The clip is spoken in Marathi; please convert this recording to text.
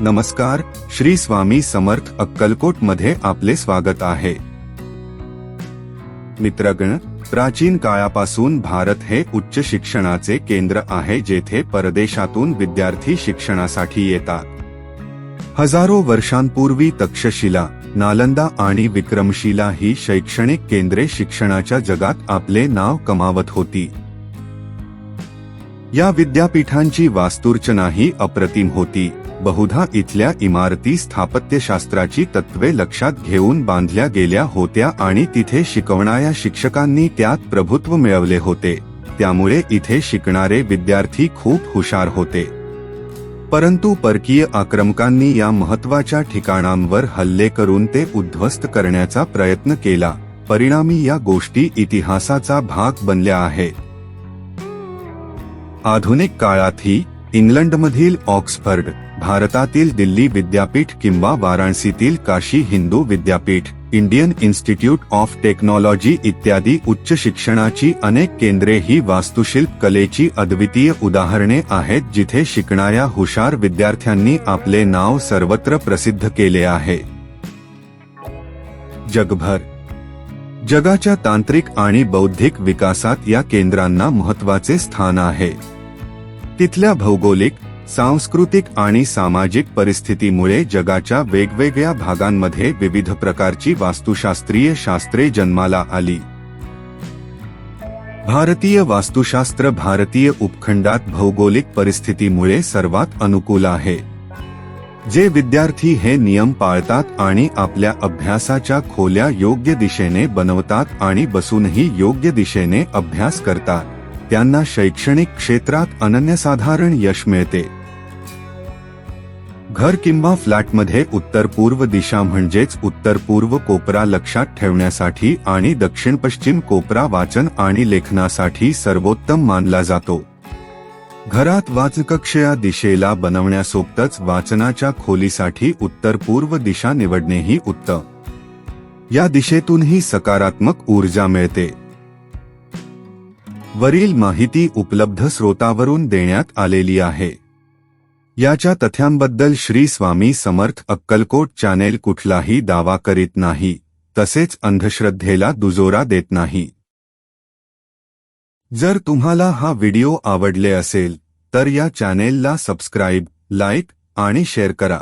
नमस्कार श्री स्वामी समर्थ अक्कलकोटमध्ये आपले स्वागत आहे. मित्रगण प्राचीन काळापासून भारत हे उच्च शिक्षणाचे केंद्र आहे जेथे परदेशातून विद्यार्थी शिक्षणासाठी येतात. हजारो वर्षांपूर्वी तक्षशिला नालंदा आणि विक्रमशिला ही शैक्षणिक केंद्रे शिक्षणाच्या जगात आपले नाव कमावत होती. या विद्यापीठांची वास्तुरचनाही अप्रतिम होती. बहुधा इथल्या इमारती स्थापत्यशास्त्राची तत्वे लक्षात घेऊन बांधल्या गेल्या होत्या आणि तिथे शिकवणाऱ्या शिक्षकांनी त्यात प्रभुत्व मिळवले होते. त्यामुळे इथे शिकणारे विद्यार्थी खूप हुशार होते. परंतु परकीय आक्रमकांनी या महत्त्वाच्या ठिकाणांवर हल्ले करून ते उद्ध्वस्त करण्याचा प्रयत्न केला. परिणामी या गोष्टी इतिहासाचा भाग बनल्या आहेत. आधुनिक काळातही इंग्लंडमधील ऑक्सफर्ड भारतातील दिल्ली विद्यापीठ किंवा वाराणसीतील काशी हिंदू विद्यापीठ इंडियन इन्स्टिट्यूट ऑफ टेक्नॉलॉजी इत्यादी उच्च शिक्षणाची अनेक केंद्रे ही वास्तुशिल्प कलेची अद्वितीय उदाहरणे आहेत जिथे शिकणाऱ्या हुशार विद्यार्थ्यांनी आपले नाव सर्वत्र प्रसिद्ध केले आहे. जगभर. जगाच्या तांत्रिक आणि बौद्धिक विकासात या केंद्रांना महत्त्वाचे स्थान आहे. तिथल्या भौगोलिक सांस्कृतिक आणि सामाजिक परिस्थितीमुळे जगाच्या वेगवेगळ्या भागांमध्ये विविध प्रकारची वास्तुशास्त्रीय शास्त्रे जन्माला आली. भारतीय वास्तुशास्त्र भारतीय उपखंडात भौगोलिक परिस्थितीमुळे सर्वात अनुकूल आहे. जे विद्यार्थी हे नियम पाळतात आणि आपल्या अभ्यासाच्या खोल्या योग्य दिशेने बनवतात आणि बसूनही योग्य दिशेने अभ्यास करतात. त्यांना शैक्षणिक क्षेत्रात अनन्यसाधारण यश मिळते. घर किंवा फ्लॅटमध्ये उत्तर पूर्व दिशा म्हणजेच उत्तर पूर्व कोपरा लक्षात ठेवण्यासाठी आणि दक्षिण पश्चिम कोपरा वाचन आणि लेखनासाठी सर्वोत्तम मानला जातो. घरात वाचकक्ष या दिशेला बनवण्यासोबतच वाचनाच्या खोलीसाठी उत्तर पूर्व दिशा निवडणेही उत्तम. या दिशेतूनही सकारात्मक ऊर्जा मिळते. वरील माहिती उपलब्ध स्रोतावरून देण्यात आलेली आहे. याच्या तथ्यांबद्दल श्री स्वामी समर्थ अक्कलकोट चॅनेल कुठलाही दावा करीत नाही तसेच अंधश्रद्धेला दुजोरा देत नाही. जर तुम्हाला हा व्हिडिओ आवडले असेल तर या चॅनेलला सबस्क्राईब लाईक आणि शेअर करा.